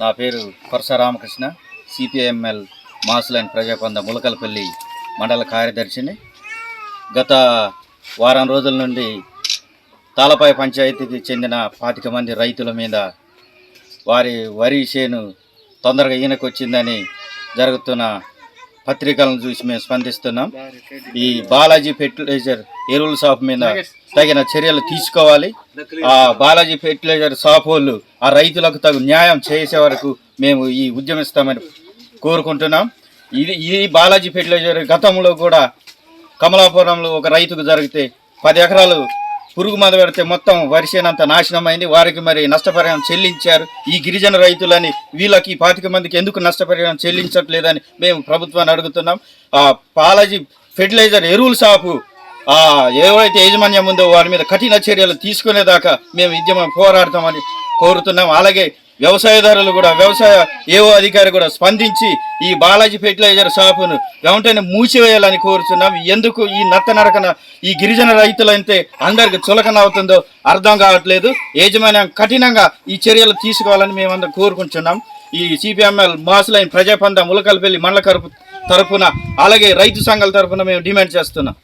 నా పేరు Korasa Ramakrishna CPIML mass line Prajapantha Mulakalapalli మండల కార్యదర్శిని. గత వారం రోజుల నుండి తాలపాయ పంచాయతీకి చెందిన పాతిక మంది రైతుల మీద వారి వరి చేను తొందరగా ఈయనకు వచ్చిందని జరుగుతున్న పత్రికలను చూసి మేము స్పందిస్తున్నాం. ఈ బాలాజీ ఫెర్టిలైజర్ ఎరువుల షాప్ మీద తగిన చర్యలు తీసుకోవాలి. ఆ బాలాజీ ఫెర్టిలైజర్ షాప్ వాళ్ళు ఆ రైతులకు తగు న్యాయం చేసే వరకు మేము ఈ ఉద్యమిస్తామని కోరుకుంటున్నాం. ఇది ఈ బాలాజీ ఫెర్టిలైజర్ గతంలో కూడా కమలాపురంలో ఒక రైతుకు జరిగితే పది ఎకరాలు పురుగు మందు పెడితే మొత్తం వరిసేనంత నాశనం అయింది వారికి మరి నష్టపరిహారం చెల్లించారు. ఈ గిరిజన రైతులని వీళ్ళకి పాతిక మందికి ఎందుకు నష్టపరిహారం చెల్లించట్లేదని మేము ప్రభుత్వాన్ని అడుగుతున్నాం. ఆ ఫెర్టిలైజర్ ఎరువుల షాపు ఆ ఏవైతే యాజమాన్యం ఉందో వారి మీద కఠిన చర్యలు తీసుకునేదాకా మేము ఉద్యమం పోరాడతామని కోరుతున్నాం. అలాగే వ్యవసాయదారులు కూడా వ్యవసాయ ఏవో అధికారి కూడా స్పందించి ఈ బాలాజీ ఫెర్టిలైజర్ షాపును వెంటనే మూసివేయాలని కోరుతున్నాం ఎందుకు ఈ నత్త నరకన ఈ గిరిజన రైతులంటే అందరికి చులకన అవుతుందో అర్థం కావట్లేదు. యాజమాన్యం కఠినంగా ఈ చర్యలు తీసుకోవాలని మేమందరం కోరుకుంటున్నాం. ఈ సిపిఎంఎల్ మాసులైన ప్రజాపంద ములకల్పల్లి మండల కరుపు తరఫున అలాగే రైతు సంఘాల తరపున మేము డిమాండ్ చేస్తున్నాం.